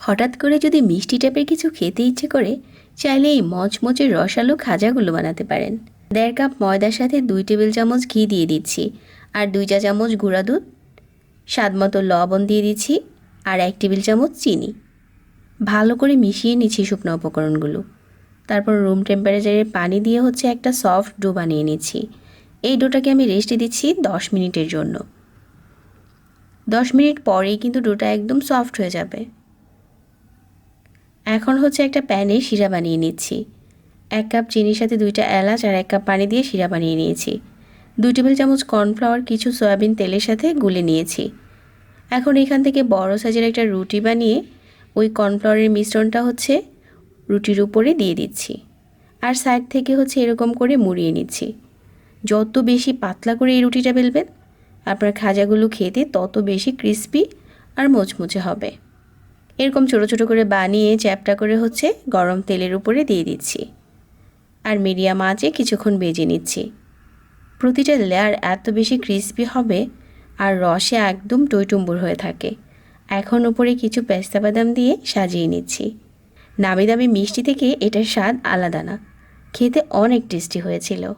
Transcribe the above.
হঠাৎ করে যদি মিষ্টি টাইপের কিছু খেতে ইচ্ছে করে, চাইলে এই মচমচের রসালো খাজাগুলো বানাতে পারেন। দেড় কাপ ময়দার সাথে দুই টেবিল চামচ ঘি দিয়ে দিচ্ছি আর দুই চা চামচ গুঁড়া দুধ, স্বাদ মতো লবণ দিয়ে দিচ্ছি আর এক টেবিল চামচ চিনি। ভালো করে মিশিয়ে নিচ্ছি শুকনো উপকরণগুলো। তারপর রুম টেম্পারেচারে পানি দিয়ে হচ্ছে একটা সফট ডো বানিয়ে নিচ্ছি। এই ডোটাকে আমি রেস্টে দিচ্ছি দশ মিনিটের জন্য। দশ মিনিট পরেই কিন্তু ডোটা একদম সফট হয়ে যাবে। এখন হচ্ছে একটা প্যানে শিরা বানিয়ে নিচ্ছি। এক কাপ চিনির সাথে দুইটা এলাচ আর এক কাপ পানি দিয়ে শিরা বানিয়ে নিয়েছি। দুই টেবিল চামচ কর্নফ্লাওয়ার, কিছু সয়াবিন তেলের সাথে গুলে নিয়েছি। এখন এখান থেকে বড় সাইজের একটা রুটি বানিয়ে ওই কর্নফ্লাওয়ারের মিশ্রণটা হচ্ছে রুটির উপরে দিয়ে দিচ্ছি। আর সাইড থেকে হচ্ছে এরকম করে মুড়িয়ে নিচ্ছি। যত বেশি পাতলা করে এই রুটিটা বেলবেন, আপনার খাজাগুলো খেতে তত বেশি ক্রিস্পি আর মুচমুচে হবে। এরকম ছোট ছোট করে বানিয়ে চ্যাপটা করে হচ্ছে গরম তেলের উপরে দিয়ে দিচ্ছি। আর মিডিয়াম আঁচে কিছুক্ষণ বেজে নিচ্ছি। প্রতিটা লেয়ার এত বেশি ক্রিস্পি হবে আর রসে একদম টইটুম্বুর হয়ে থাকে। এখন উপরে কিছু পেস্তা বাদাম দিয়ে সাজিয়ে নিচ্ছি। নামি দামি মিষ্টি থেকে এটার স্বাদ আলাদা না। খেতে অনেক টেস্টি হয়েছিল।